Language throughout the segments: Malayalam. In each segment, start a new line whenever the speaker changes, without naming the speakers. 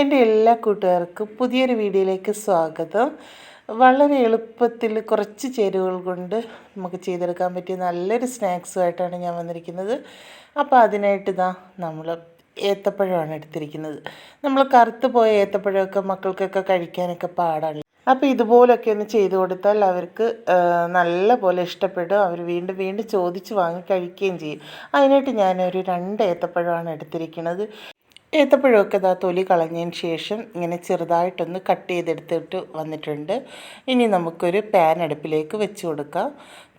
എന്റെ എല്ലാ കൂട്ടുകാർക്കും പുതിയൊരു വീഡിയോയിലേക്ക് സ്വാഗതം. വളരെ എളുപ്പത്തിൽ കുറച്ച് ചേരുവകൾ കൊണ്ട് നമുക്ക് ചെയ്തെടുക്കാൻ പറ്റിയ നല്ലൊരു സ്നാക്സുമായിട്ടാണ് ഞാൻ വന്നിരിക്കുന്നത്. അപ്പോൾ അതിനായിട്ട് ഇതാ നമ്മൾ ഏത്തപ്പഴമാണ് എടുത്തിരിക്കുന്നത്. നമ്മൾ കറുത്ത് പോയ ഏത്തപ്പഴമൊക്കെ മക്കൾക്കൊക്കെ കഴിക്കാനൊക്കെ പാടാണ് അപ്പോൾ ഇതുപോലൊക്കെ ഒന്ന് ചെയ്തു കൊടുത്താൽ അവർക്ക് നല്ല പോലെ ഇഷ്ടപ്പെടും. അവർ വീണ്ടും വീണ്ടും ചോദിച്ച് വാങ്ങി കഴിക്കുകയും ചെയ്യും. അതിനായിട്ട് ഞാനൊരു രണ്ട് ഏത്തപ്പഴമാണ് എടുത്തിരിക്കുന്നത്. ഏത്തപ്പഴമൊക്കെ ഇതാ തൊലി കളഞ്ഞതിന് ശേഷം ഇങ്ങനെ ചെറുതായിട്ടൊന്ന് കട്ട് ചെയ്തെടുത്തിട്ട് വന്നിട്ടുണ്ട്. ഇനി നമുക്കൊരു പാൻ അടുപ്പിലേക്ക് വെച്ച് കൊടുക്കാം.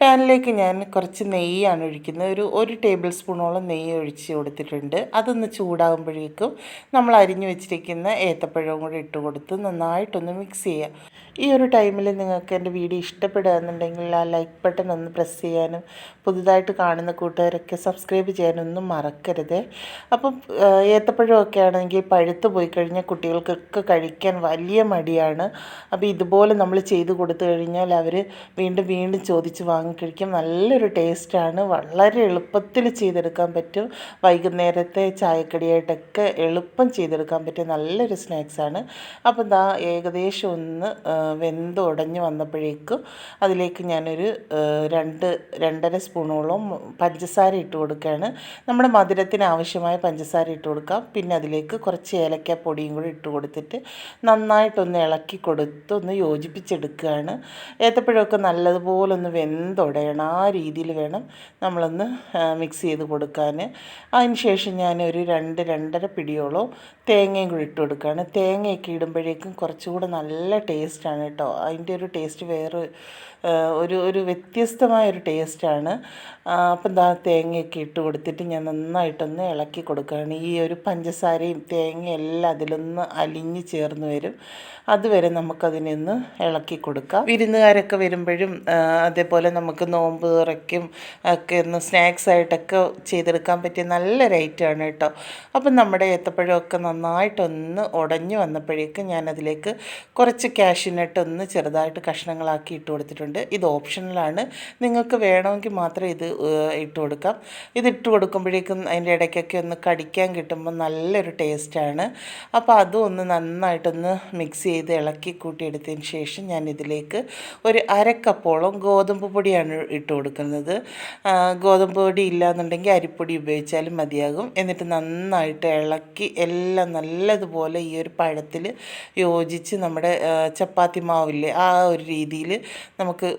പാനിലേക്ക് ഞാൻ കുറച്ച് നെയ്യാണ് ഒഴിക്കുന്നത്. ഒരു ഒരു ടേബിൾ സ്പൂണോളം നെയ്യ് ഒഴിച്ച് കൊടുത്തിട്ടുണ്ട്. അതൊന്ന് ചൂടാകുമ്പോഴേക്കും നമ്മൾ അരിഞ്ഞു വെച്ചിരിക്കുന്ന ഏത്തപ്പഴവും കൂടി ഇട്ട് കൊടുത്ത് നന്നായിട്ടൊന്ന് മിക്സ് ചെയ്യുക. ഈ ഒരു ടൈമിൽ നിങ്ങൾക്ക് എന്റെ വീഡിയോ ഇഷ്ടപ്പെടുകയെന്നുണ്ടെങ്കിൽ ആ ലൈക്ക് ബട്ടൺ ഒന്ന് പ്രസ് ചെയ്യാനും പുതുതായിട്ട് കാണുന്ന കൂട്ടുകാരൊക്കെ സബ്സ്ക്രൈബ് ചെയ്യാനൊന്നും മറക്കരുത്. അപ്പം ഏത്തപ്പഴമൊക്കെ ആണെങ്കിൽ പഴുത്ത് പോയി കഴിഞ്ഞാൽ കുട്ടികൾക്കൊക്കെ കഴിക്കാൻ വലിയ മടിയാണ്. അപ്പോൾ ഇതുപോലെ നമ്മൾ ചെയ്ത് കൊടുത്തു കഴിഞ്ഞാൽ അവർ വീണ്ടും വീണ്ടും ചോദിച്ച് വാങ്ങിക്കഴിക്കും. നല്ലൊരു ടേസ്റ്റാണ് വളരെ എളുപ്പത്തിൽ ചെയ്തെടുക്കാൻ പറ്റും. വൈകുന്നേരത്തെ ചായക്കടിയായിട്ടൊക്കെ എളുപ്പം ചെയ്തെടുക്കാൻ പറ്റിയ നല്ലൊരു സ്നാക്സാണ് അപ്പം ദാ ഏകദേശം ഒന്ന് വെന്ത് ഉടഞ്ഞ് വന്നപ്പോഴേക്കും അതിലേക്ക് ഞാനൊരു രണ്ട് രണ്ടര സ്പൂണോളം പഞ്ചസാര ഇട്ട് കൊടുക്കുകയാണ്. നമ്മുടെ മധുരത്തിന് ആവശ്യമായ പഞ്ചസാര ഇട്ട് കൊടുക്കാം. പിന്നെ അതിലേക്ക് കുറച്ച് ഏലക്ക പൊടിയും കൂടി ഇട്ട് കൊടുത്തിട്ട് നന്നായിട്ടൊന്ന് ഇളക്കി കൊടുത്ത് ഒന്ന് യോജിപ്പിച്ചെടുക്കുകയാണ്. ഏത്തപ്പഴമൊക്കെ നല്ലതുപോലെ ഒന്ന് വെന്തുടയണം ആ രീതിയിൽ വേണം നമ്മളൊന്ന് മിക്സ് ചെയ്ത് കൊടുക്കാൻ അതിന് ശേഷം ഞാനൊരു രണ്ട് രണ്ടര പിടിയോളം തേങ്ങയും കൂടി ഇട്ട് കൊടുക്കുകയാണ് തേങ്ങയൊക്കെ ഇടുമ്പോഴേക്കും കുറച്ചുകൂടെ നല്ല ടേസ്റ്റാണ് കേട്ടോ. അതിന്റെ ഒരു ടേസ്റ്റ് വേറെ ഒരു ഒരു വ്യത്യസ്തമായ ഒരു ടേസ്റ്റാണ് അപ്പം ദാ തേങ്ങയൊക്കെ ഇട്ട് കൊടുത്തിട്ട് ഞാൻ നന്നായിട്ടൊന്ന് ഇളക്കി കൊടുക്കുകയാണ്. ഈ ഒരു പഞ്ചസാരയും തേങ്ങയും എല്ലാം അതിലൊന്ന് അലിഞ്ഞ് ചേർന്ന് വരും. അതുവരെ നമുക്കതിനെ ഒന്ന് ഇളക്കി കൊടുക്കാം. വിരുന്നുകാരൊക്കെ വരുമ്പോഴും അതേപോലെ അതേപോലെ നമുക്ക് നോമ്പ് തുറയ്ക്കും ഒക്കെ ഒന്ന് സ്നാക്സ് ആയിട്ടൊക്കെ ചെയ്തെടുക്കാൻ പറ്റിയ നല്ലൊരു ആണ് കേട്ടോ. അപ്പം നമ്മുടെ ഏത്തപ്പഴമൊക്കെ നന്നായിട്ടൊന്ന് ഉടഞ്ഞു വന്നപ്പോഴേക്കും ഞാനതിലേക്ക് കുറച്ച് കാഷ്യൂനട്ട് ഒന്ന് ചെറുതായിട്ട് കഷ്ണങ്ങളാക്കി ഇട്ട് കൊടുത്തിട്ടുണ്ട്. ഇത് ഓപ്ഷണലാണ് നിങ്ങൾക്ക് വേണമെങ്കിൽ മാത്രം ഇത് ഇട്ട് കൊടുക്കാം. ഇത് ഇട്ട് കൊടുക്കുമ്പോഴേക്കും അതിന്റെ ഇടയ്ക്കൊക്കെ ഒന്ന് കടിക്കാൻ കിട്ടുമ്പോൾ നല്ലൊരു ടേസ്റ്റാണ് അപ്പോൾ അതും ഒന്ന് നന്നായിട്ടൊന്ന് മിക്സ് ചെയ്ത് ഇളക്കി കൂട്ടിയെടുത്തതിന് ശേഷം ഞാൻ ഇതിലേക്ക് ഒരു അരക്കപ്പോളം ഗോതമ്പ് ഗോതമ്പ് പൊടിയാണ് ഇട്ട് കൊടുക്കുന്നത്. ഗോതമ്പ് പൊടി ഇല്ലാന്നുണ്ടെങ്കിൽ അരിപ്പൊടി ഉപയോഗിച്ചാലും മതിയാകും. എന്നിട്ട് നന്നായിട്ട് ഇളക്കി എല്ലാം നല്ലതുപോലെ ഈ ഒരു പഴത്തിൽ യോജിച്ച് നമ്മുടെ ചപ്പാത്തി മാവില്ലേ ആ ഒരു രീതിയിൽ നമുക്ക്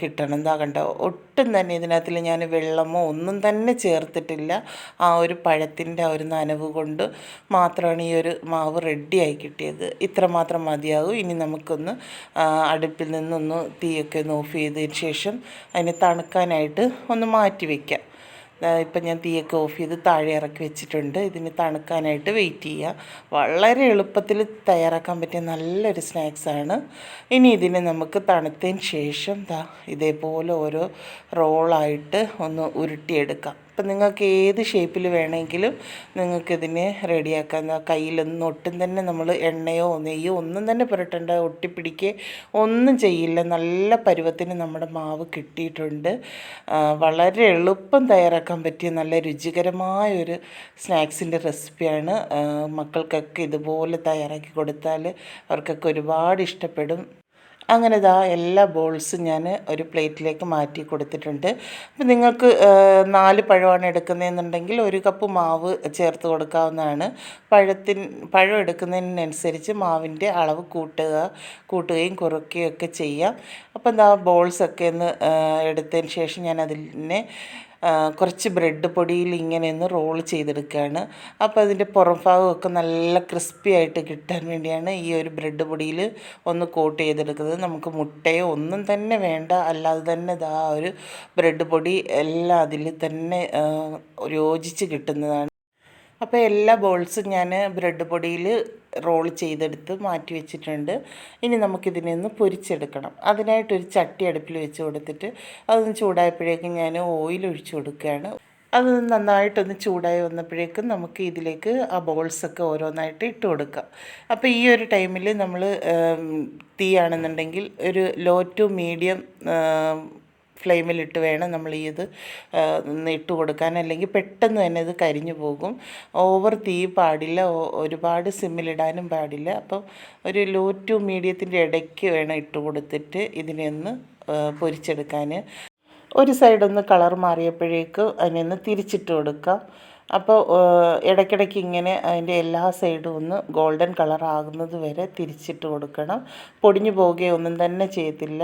കിട്ടണം. എന്താ കണ്ടോ ഒട്ടും തന്നെ ഇതിനകത്തിൽ ഞാൻ വെള്ളമോ ഒന്നും തന്നെ ചേർത്തിട്ടില്ല. ആ ഒരു പഴത്തിന്റെ ആ ഒരു നനവ് കൊണ്ട് മാത്രമാണ് ഈ ഒരു മാവ് റെഡിയായി കിട്ടിയത്. ഇത്രമാത്രം മതിയാകും. ഇനി നമുക്കൊന്ന് അടുപ്പിൽ നിന്നൊന്ന് തീയൊക്കെ ഒന്ന് ഓഫ് ചെയ്തതിന് ശേഷം അതിനെ തണുക്കാനായിട്ട് ഒന്ന് മാറ്റി വയ്ക്കാം ദാ ഇപ്പം ഞാൻ തീയൊക്കെ ഓഫ് ചെയ്ത് താഴെ ഇറക്കി വെച്ചിട്ടുണ്ട്. ഇതിന് തണുക്കാനായിട്ട് വെയിറ്റ് ചെയ്യുക വളരെ എളുപ്പത്തിൽ തയ്യാറാക്കാൻ പറ്റിയ നല്ലൊരു സ്നാക്സാണ് ഇനി ഇതിനെ നമുക്ക് തണുത്തതിന് ശേഷം ദാ ഇതേപോലെ ഓരോ റോളായിട്ട് ഒന്ന് ഉരുട്ടിയെടുക്കാം. അപ്പം നിങ്ങൾക്ക് ഏത് ഷേപ്പിൽ വേണമെങ്കിലും നിങ്ങൾക്കിതിനെ റെഡിയാക്കാം കയ്യിലൊന്നും ഒട്ടും തന്നെ നമ്മൾ എണ്ണയോ നെയ്യോ ഒന്നും തന്നെ പുരട്ടേണ്ട ഒട്ടിപ്പിടിക്കുക ഒന്നും ചെയ്യില്ല. നല്ല പരുവത്തിന് നമ്മുടെ മാവ് കിട്ടിയിട്ടുണ്ട്. വളരെ എളുപ്പം തയ്യാറാക്കാൻ പറ്റിയ നല്ല രുചികരമായ ഒരു സ്നാക്സിന്റെ റെസിപ്പിയാണ്. മക്കൾക്കൊക്കെ ഇതുപോലെ തയ്യാറാക്കി കൊടുത്താൽ അവർക്കൊക്കെ ഒരുപാട് ഇഷ്ടപ്പെടും. അങ്ങനെ ഇതാ എല്ലാ ബോൾസും ഞാൻ ഒരു പ്ലേറ്റിലേക്ക് മാറ്റി കൊടുത്തിട്ടുണ്ട്. അപ്പം നിങ്ങൾക്ക് നാല് പഴമാണ് എടുക്കുന്നതെന്നുണ്ടെങ്കിൽ ഒരു കപ്പ് മാവ് ചേർത്ത് കൊടുക്കാവുന്നതാണ്. പഴത്തിൻ പഴം എടുക്കുന്നതിനനുസരിച്ച് മാവിന്റെ അളവ് കൂട്ടുക കൂട്ടുകയും കുറയ്ക്കുകയും ഒക്കെ ചെയ്യാം. അപ്പം എന്താ ബോൾസൊക്കെ ഒന്ന് എടുത്തതിന് ശേഷം ഞാൻ അതിനെ കുറച്ച് ബ്രെഡ് പൊടിയിൽ ഇങ്ങനെ ഒന്ന് റോൾ ചെയ്തെടുക്കുകയാണ്. അപ്പോൾ അതിന്റെ പുറം ഭാഗമൊക്കെ നല്ല ക്രിസ്പി ആയിട്ട് കിട്ടാൻ വേണ്ടിയാണ് ഈ ഒരു ബ്രെഡ് പൊടിയിൽ ഒന്ന് കോട്ട് ചെയ്തെടുക്കുന്നത്. നമുക്ക് മുട്ടയോ ഒന്നും തന്നെ വേണ്ട. അല്ലാതെ തന്നെ ഇതാ ഒരു ബ്രെഡ് പൊടി എല്ലാം അതിൽ തന്നെ യോജിച്ച് കിട്ടുന്നതാണ്. അപ്പോൾ എല്ലാ ബോൾസും ഞാൻ ബ്രെഡ് പൊടിയിൽ റോൾ ചെയ്തെടുത്ത് മാറ്റി വെച്ചിട്ടുണ്ട്. ഇനി നമുക്കിതിനെ ഒന്ന് പൊരിച്ചെടുക്കണം. അതിനായിട്ടൊരു ചട്ടി അടുപ്പിൽ വെച്ച് കൊടുത്തിട്ട് അതൊന്ന് ചൂടായപ്പോഴേക്കും ഞാൻ ഓയിൽ ഒഴിച്ചു കൊടുക്കുകയാണ്. അത് നന്നായിട്ടൊന്ന് ചൂടായി വന്നപ്പോഴേക്കും നമുക്ക് ഇതിലേക്ക് ആ ബോൾസൊക്കെ ഓരോന്നായിട്ട് ഇട്ട് കൊടുക്കാം. അപ്പോൾ ഈ ഒരു ടൈമിൽ നമ്മൾ തീയാണെന്നുണ്ടെങ്കിൽ ഒരു ലോ ടു മീഡിയം ഫ്ലെയിമിലിട്ട് വേണം നമ്മൾ ഈ ഇത് ഇട്ട് കൊടുക്കാൻ. അല്ലെങ്കിൽ പെട്ടെന്ന് തന്നെ ഇത് കരിഞ്ഞു പോകും. ഓവർ തീ പാടില്ല. ഒരുപാട് സിമ്മിലിടാനും പാടില്ല. അപ്പം ഒരു ലോ ടു മീഡിയത്തിന്റെ ഇടയ്ക്ക് വേണം ഇട്ട് കൊടുത്തിട്ട് ഇതിനെ ഒന്ന് പൊരിച്ചെടുക്കാൻ. ഒരു സൈഡൊന്ന് കളർ മാറിയപ്പോഴേക്ക് അതിനൊന്ന് തിരിച്ചിട്ട് കൊടുക്കാം. അപ്പോൾ ഇടയ്ക്കിടയ്ക്ക് ഇങ്ങനെ അതിന്റെ എല്ലാ സൈഡും ഒന്ന് ഗോൾഡൻ കളർ ആകുന്നത് വരെ തിരിച്ചിട്ട് കൊടുക്കണം. പൊടിഞ്ഞു പോവുകയൊന്നും തന്നെ ചെയ്യത്തില്ല.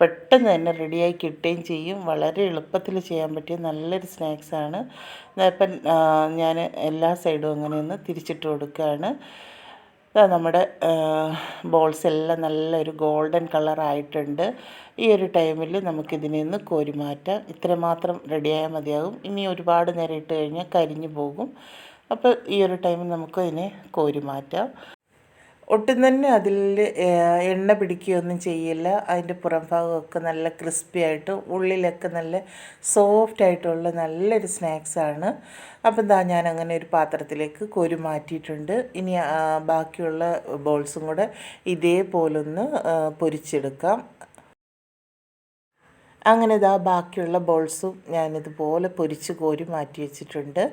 പെട്ടെന്ന് തന്നെ റെഡിയായി കിട്ടുകയും ചെയ്യും. വളരെ എളുപ്പത്തിൽ ചെയ്യാൻ പറ്റിയ നല്ലൊരു സ്നാക്സാണ് ഇപ്പം ഞാൻ എല്ലാ സൈഡും അങ്ങനെ ഒന്ന് തിരിച്ചിട്ട് കൊടുക്കുകയാണ്. നമ്മുടെ ബോൾസ് എല്ലാം നല്ലൊരു ഗോൾഡൻ കളറായിട്ടുണ്ട്. ഈ ഒരു ടൈമിൽ നമുക്കിതിനെ ഒന്ന് കോരി മാറ്റാം. മാത്രം റെഡിയായാൽ മതിയാകും. ഇനി ഒരുപാട് നേരം ഇട്ട് കഴിഞ്ഞാൽ കരിഞ്ഞു പോകും. അപ്പോൾ ഈ ഒരു ടൈമിൽ നമുക്ക് ഇതിനെ കോരി മാറ്റാം. ഒട്ടും തന്നെ അതിൽ എണ്ണ പിടിക്കുകയൊന്നും ചെയ്യില്ല. അതിന്റെ പുറം ഭാഗമൊക്കെ നല്ല ക്രിസ്പി ആയിട്ട് ഉള്ളിലൊക്കെ നല്ല സോഫ്റ്റ് ആയിട്ടുള്ള നല്ലൊരു സ്നാക്സാണ് അപ്പം ദാ ഞാൻ അങ്ങനെ ഒരു പാത്രത്തിലേക്ക് കോരി മാറ്റിയിട്ടുണ്ട്. ഇനി ബാക്കിയുള്ള ബോൾസും കൂടെ ഇതേപോലൊന്ന് പൊരിച്ചെടുക്കാം. അങ്ങനെ ഇതാ ബാക്കിയുള്ള ബോൾസും ഞാനിതുപോലെ പൊരിച്ച് കോരി മാറ്റി വെച്ചിട്ടുണ്ട്.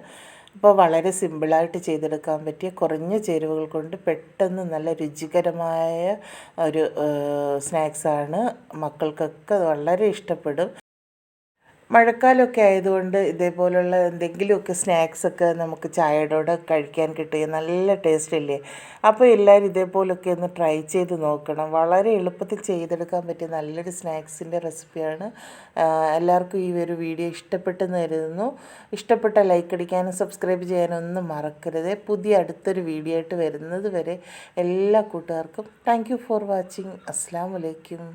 അപ്പോൾ വളരെ സിമ്പിളായിട്ട് ചെയ്തെടുക്കാൻ പറ്റിയ കുറഞ്ഞ ചേരുവകൾ കൊണ്ട് പെട്ടെന്ന് നല്ല രുചികരമായ ഒരു സ്നാക്സാണ് മക്കൾക്കൊക്കെ വളരെ ഇഷ്ടപ്പെടും. മഴക്കാലമൊക്കെ ആയതുകൊണ്ട് ഇതേപോലുള്ള എന്തെങ്കിലുമൊക്കെ സ്നാക്സൊക്കെ നമുക്ക് ചായയോടെ കഴിക്കാൻ കിട്ടുക നല്ല ടേസ്റ്റ് ഇല്ലേ? അപ്പോൾ എല്ലാവരും ഇതേപോലൊക്കെ ഒന്ന് ട്രൈ ചെയ്ത് നോക്കണം. വളരെ എളുപ്പത്തിൽ ചെയ്തെടുക്കാൻ പറ്റിയ നല്ലൊരു സ്നാക്സിന്റെ റെസിപ്പിയാണ് എല്ലാവർക്കും ഈ ഒരു വീഡിയോ ഇഷ്ടപ്പെട്ടെന്ന് കരുതുന്നു. ഇഷ്ടപ്പെട്ട ലൈക്ക് അടിക്കാനും സബ്സ്ക്രൈബ് ചെയ്യാനും ഒന്നും മറക്കരുത്. പുതിയ അടുത്തൊരു വീഡിയോ ആയിട്ട് വരുന്നത് വരെ എല്ലാ കൂട്ടുകാർക്കും താങ്ക് ഫോർ വാച്ചിങ് അസ്സാം വലൈക്കും